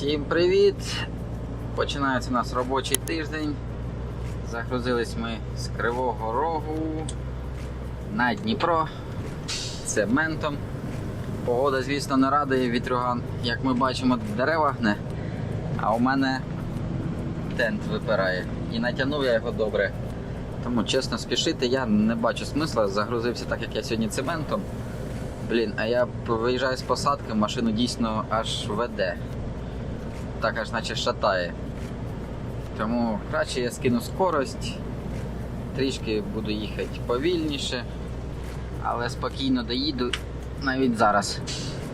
Всім привіт! Починається у нас робочий тиждень. Загрузились ми з Кривого Рогу на Дніпро цементом. Погода, звісно, не радує вітрюган. Як ми бачимо, дерева гне, а у мене тент випирає. І натягнув я його добре. Тому чесно спішити я не бачу смисла. Загрузився так, як я сьогодні цементом. Блін, а я виїжджаю з посадки, машину дійсно аж веде. Так аж наче шатає. Тому краще я скину скорость, трішки буду їхати повільніше, але спокійно доїду навіть зараз.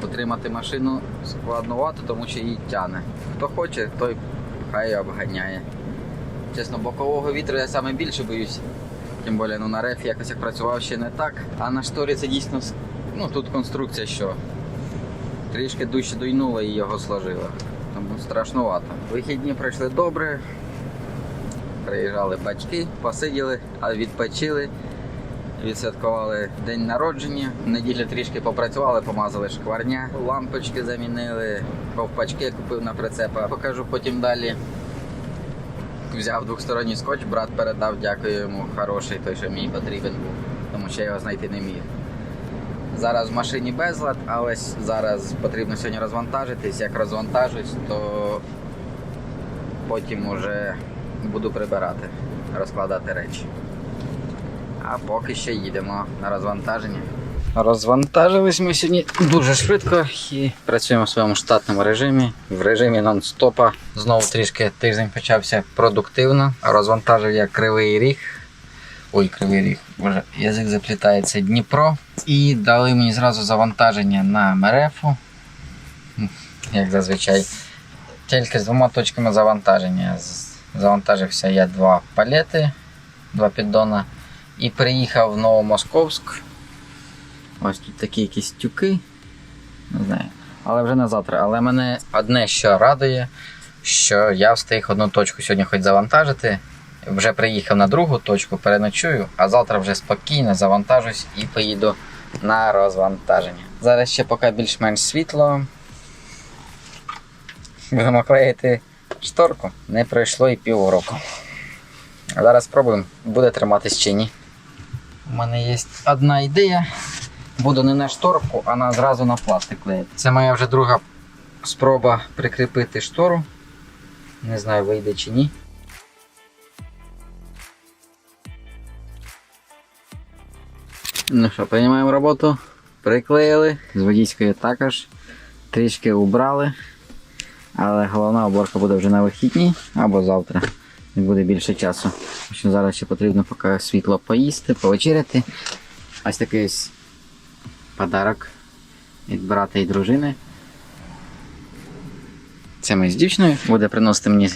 Отримати машину складновато, тому що її тяне. Хто хоче, той хай обганяє. Чесно, бокового вітру я саме більше боюсь. Тим більше ну, на рефі якось як працював ще не так. А на шторі це дійсно ну, тут конструкція що. Трішки дужче дуйнула і його сложила. Тому страшнувато. Вихідні пройшли добре. Приїжджали батьки, посиділи, а відпочили. Відсвяткували день народження. Неділю трішки попрацювали, помазали шкварня, лампочки замінили, ковпачки купив на прицепа. Покажу потім далі. Взяв двохсторонній скотч, брат передав, дякую йому, хороший, той, що мені потрібен був, тому що я його знайти не міг. Зараз в машині безлад, але зараз потрібно сьогодні розвантажитись. Як розвантажусь, то потім уже буду прибирати, розкладати речі. А поки що їдемо на розвантаження. Розвантажились ми сьогодні дуже швидко і працюємо в своєму штатному режимі, в режимі нон-стопа. Знову трішки тиждень почався продуктивно. Розвантажив я кривий ріг. Ой, кривий ріг, боже, язик заплітається Дніпро. І дали мені зразу завантаження на мерефу. Як зазвичай. Тільки з двома точками завантаження. Завантажився я два палети, два піддона. І приїхав в Новомосковськ. Ось тут такі якісь тюки. Не знаю. Але вже на завтра. Але мене одне, що радує, що я встиг одну точку сьогодні хоч завантажити. Вже приїхав на другу точку, переночую, а завтра вже спокійно завантажусь і поїду на розвантаження. Зараз ще поки більш-менш світло. Будемо клеїти шторку. Не пройшло і півроку. Зараз спробуємо, буде триматись чи ні. У мене є одна ідея. Буду не на шторку, а на, зразу на пластик клеїти. Це моя вже друга спроба прикріпити штору. Не знаю, вийде чи ні. Ну що, приймаємо роботу. Приклеїли, з водійською також. Трішки убрали. Але головна уборка буде вже на вихідні або завтра. Не буде більше часу. Що зараз ще потрібно поки світло поїсти, повечеряти. Ось такий ось подарок від брата і дружини. Це ми з дівчиною. Буде приносити мені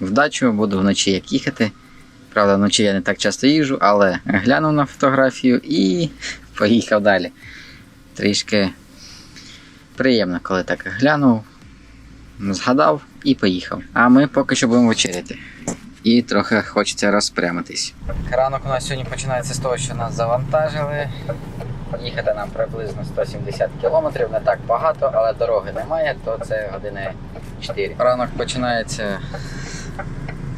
вдачу, буду вночі як їхати. Правда, вночі я не так часто їжджу, але глянув на фотографію і поїхав далі. Трішки приємно, коли так глянув, згадав і поїхав. А ми поки що будемо вечеряти. І трохи хочеться розпрямитись. Ранок у нас сьогодні починається з того, що нас завантажили. Їхати нам приблизно 170 кілометрів, не так багато, але дороги немає, то це години 4. Ранок починається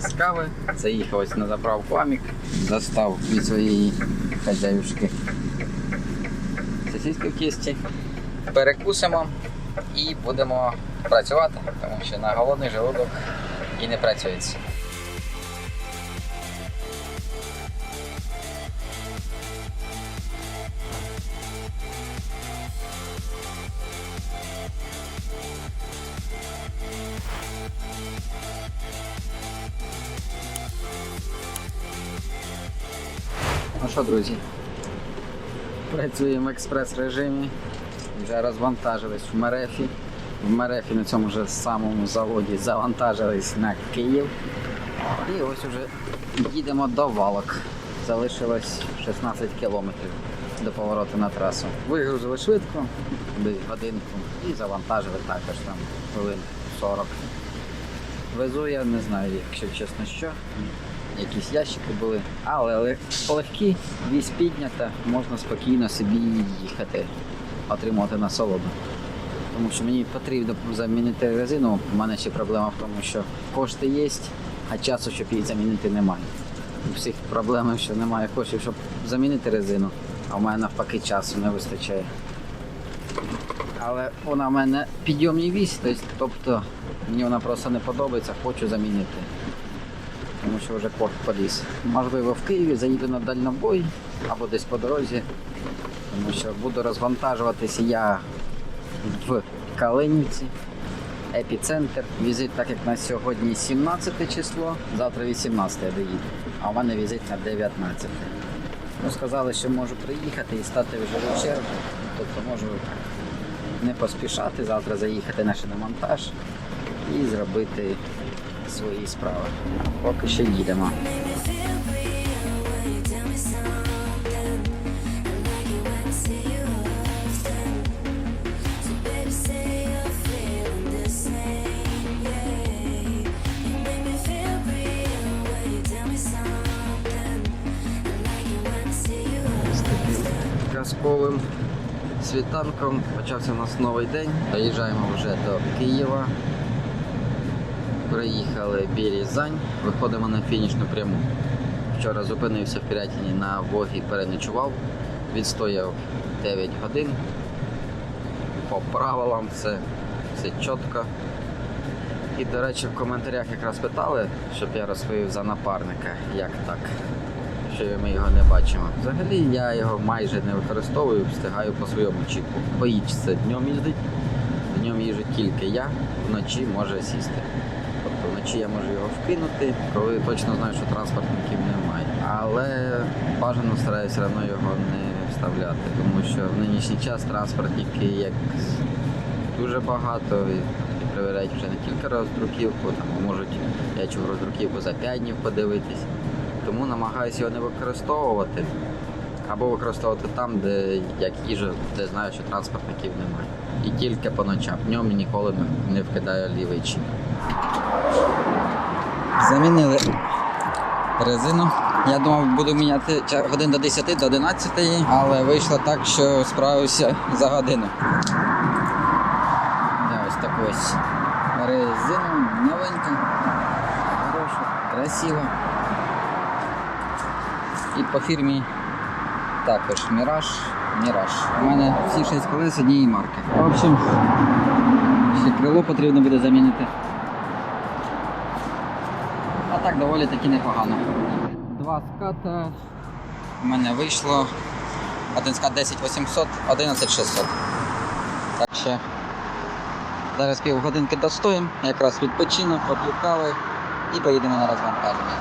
з кави. Заїхав ось на заправку Амік, достав від своєї хазяюшки сосиски кісті. Перекусимо і будемо працювати, тому що на голодний желудок і не працюється. Ну що, друзі, працюємо в експрес-режимі. Вже розвантажились в Мерефі. В Мерефі на цьому ж самому заводі завантажились на Київ. І ось уже їдемо до валок. Залишилось 16 кілометрів до повороту на трасу. Вигрузили швидко, десь годинку, і завантажили також там хвилин 40. Везу я не знаю, якщо чесно що. Якісь ящики були, але лег- легкі, вісь піднята, можна спокійно собі їхати, отримувати насолоду. Тому що мені потрібно замінити резину. У мене ще проблема в тому, що кошти є, а часу, щоб її замінити, немає. У всіх проблеми, що немає коштів, щоб замінити резину, а в мене навпаки часу не вистачає. Але вона в мене підйомній вісь, тобто мені вона просто не подобається, хочу замінити. Тому що вже корт поліз. Можливо, в Києві заїду на дальнобой або десь по дорозі, тому що буду розвантажуватися я в Калинівці, епіцентр. Візит, так як на сьогодні 17 число, завтра 18 я доїду, а в мене візит на 19. Ну, сказали, що можу приїхати і стати вже в чергу. Тобто можу не поспішати, завтра заїхати на шиномонтаж і зробити свої справи. Поки що їдемо. казковим світанком. Почався у нас новий день. Доїжджаємо вже до Києва. Приїхали в Рязань, виходимо на фінішну пряму. Вчора зупинився в Пірятіні на Вогі, переночував, відстояв 9 годин. По правилам все, все чітко. І, до речі, в коментарях якраз питали, щоб я розповів за напарника, як так, що ми його не бачимо. Взагалі я його майже не використовую, встигаю по своєму чіпу. Боїться днем їздить, днем їжджу тільки я, вночі може сісти. Вночі я можу його вкинути, коли точно знаю, що транспортників немає. Але бажано стараюся одно його не вставляти, тому що в нинішній час транспортники як дуже багато і, перевіряють вже не тільки роздруківку, там можуть я чув роздруківку за 5 днів подивитись. Тому намагаюся його не використовувати. Або використовувати там, де як їжа, де знаю, що транспортників немає. І тільки по ночам. Днем ніколи не вкидаю лівий чіп. Замінили резину. Я думав, буду міняти годин до 10 до 11, але вийшло так, що справився за годину. Да, ось таку ось резину новенька, хороша, красива. І по фірмі також Міраж. Міраж. У мене всі 6 колес однієї марки. В общем, ще крило потрібно буде замінити. Доволі таки непогано. Два ската. У мене вийшло. Один скат 10800, 11600. Так що зараз півгодинки достоїмо, якраз відпочинок, поп'ю і поїдемо на розвантаження.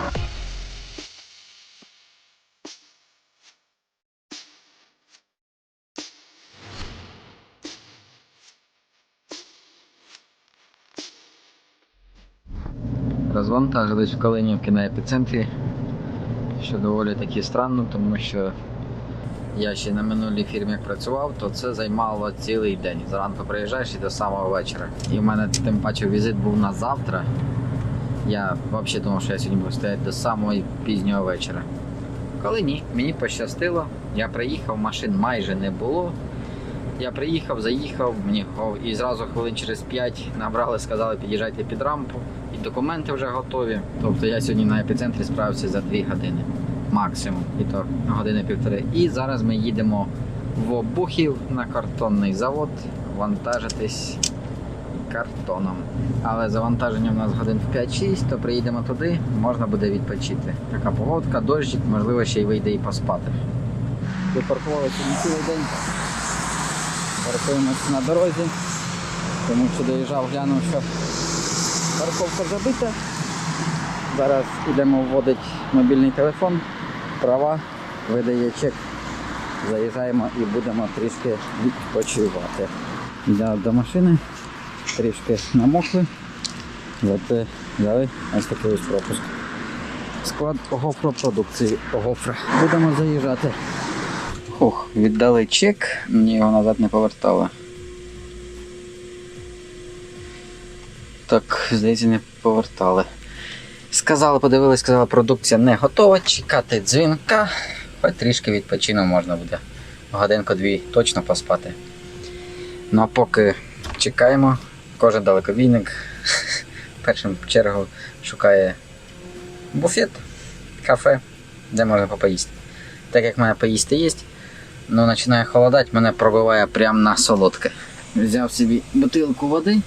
Розвантажились в Калинівки на епіцентрі, що доволі таки странно, тому що я ще на минулій фірмі працював, то це займало цілий день. Зранку приїжджаєш і до самого вечора. І в мене тим паче візит був на завтра. Я взагалі думав, що я сьогодні буду стояти до самого пізнього вечора. Коли ні, мені пощастило, я приїхав, машин майже не було. Я приїхав, заїхав, мені і зразу хвилин через 5 набрали, сказали, під'їжджайте під рампу, документи вже готові. Тобто я сьогодні на епіцентрі справився за 2 години максимум, і то години півтори. І зараз ми їдемо в Обухів на картонний завод вантажитись картоном. Але завантаження в нас годин в 5-6, то приїдемо туди, можна буде відпочити. Така погодка, дощик, можливо, ще й вийде і поспати. Припаркувалися сьогодні цілий день. Паркуємося на дорозі, тому що доїжджав, глянув, що парковка забита. Зараз йдемо вводити мобільний телефон, права, видає чек. Заїжджаємо і будемо трішки відпочивати. Йдемо до машини, трішки намокли, зате взяли ось такий пропуск. Склад гофро продукції гофра. Будемо заїжджати. Ох, віддали чек, мені його назад не повертали. Так, здається, не повертали. Сказали, подивились, сказали, продукція не готова, чекати дзвінка, хоч трішки відпочину можна буде. Годинку-дві точно поспати. Ну а поки Чекаємо. Кожен далекобійник в чергу шукає буфет, кафе, де можна попоїсти. Так як в мене поїсти є, але починає холодати, мене пробиває прямо на солодке. Взяв собі бутилку води,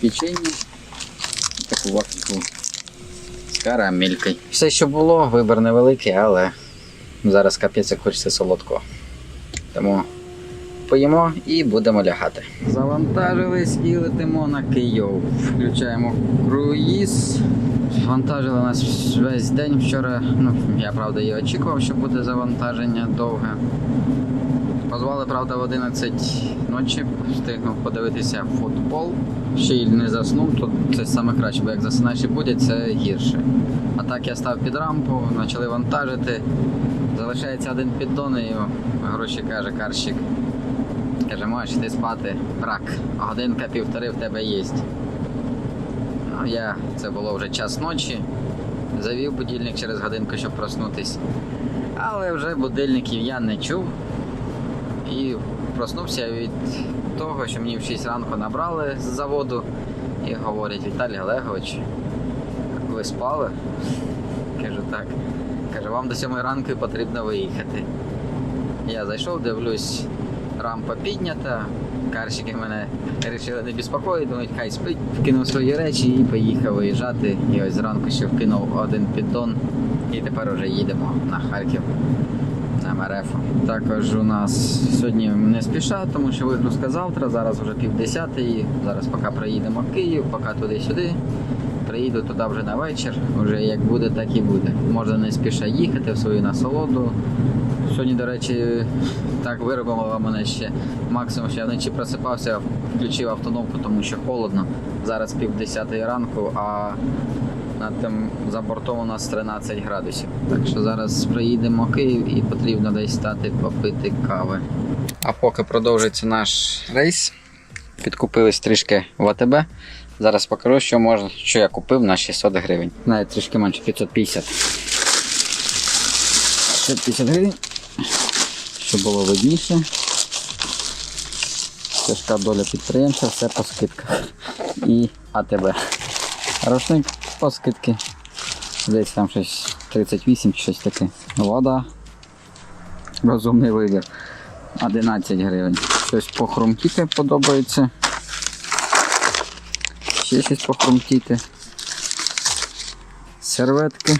печення, таку вафельку з карамелькою. Все, що було, вибір невеликий, але зараз капець як хочеться солодкого. Тому поїмо і будемо лягати. Завантажились і летимо на Київ. Включаємо круїз. Вантажили нас весь день вчора. Ну, я правда і очікував, що буде завантаження довге. Позвали, правда, в 11 ночі, встигнув подивитися футбол. Ще й не заснув, то це саме краще, бо як засинаєш і буде, це гірше. А так я став під рампу, почали вантажити. Залишається один піддон і гроші каже карщик. Каже, можеш йти спати, брак. Годинка півтори в тебе є. Ну, я, це було вже час ночі. Завів будильник через годинку, щоб проснутись. Але вже будильників я не чув. І проснувся від того, що мені в 6 ранку набрали з заводу і говорять, Віталій Олегович, ви спали? Кажу, так. Каже, вам до 7 ранку потрібно виїхати. Я зайшов, дивлюсь, рампа піднята. Карщики мене вирішили не безпокоїти, думають, хай спить, вкинув свої речі і поїхав виїжджати. І ось зранку ще вкинув один піддон. І тепер вже їдемо на Харків Мерефу. Також у нас сьогодні не спіша, тому що вигрузка завтра, зараз вже півдесятий. Зараз поки проїдемо Київ, поки туди-сюди. Приїду туди вже на вечір, вже як буде, так і буде. Можна не спіша їхати в свою насолоду. Сьогодні, до речі, так виробило мене ще максимум, що я вночі просипався, включив автономку, тому що холодно. Зараз пів десятої ранку, а над тим за бортом у нас 13 градусів. Так що зараз приїдемо в Київ і потрібно десь стати попити кави. А поки продовжується наш рейс, підкупились трішки в АТБ. Зараз покажу, що можна, що я купив на 600 гривень. Навіть трішки менше 550. 550 гривень, щоб було видніше. Тяжка доля підприємця, все по скидках. І АТБ. Рушник по скидки. Десь там щось 38 чи щось таке. Вода. Розумний вибір. 11 гривень. Щось похрумтіти подобається. Ще щось похрумтіти. Серветки.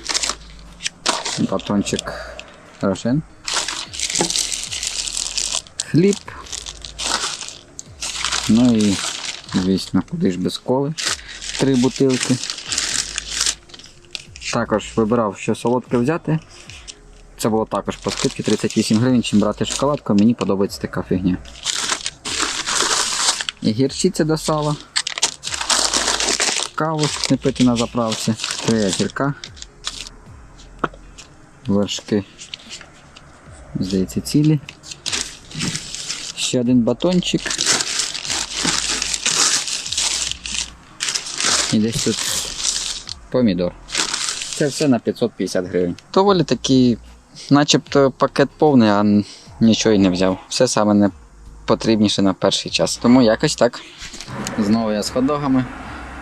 Батончик рошен. Хліб. Ну і, звісно, куди ж без коли. Три бутилки. Також вибирав, що солодке взяти. Це було також по скидці 38 гривень, чим брати шоколадку, мені подобається така фігня. І гірчиця до сала. Каву щоб не пити на заправці. Три огірка. Вершки. Здається, цілі. Ще один батончик. І десь тут помідор. Це все на 550 гривень. Доволі таки, начебто пакет повний, а нічого й не взяв. Все саме не потрібніше на перший час. Тому якось так. Знову я з ходогами.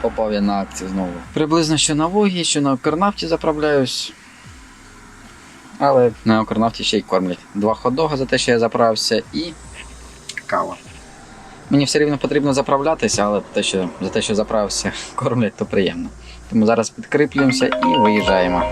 Попав я на акцію знову. Приблизно що на Вогі, що на Укрнафті заправляюсь. Але на Укрнафті ще й кормлять. Два ходога за те, що я заправився, і кава. Мені все рівно потрібно заправлятися, але те, що, за те, що заправився, кормлять, то приємно. Тому зараз підкріплюємося і виїжджаємо.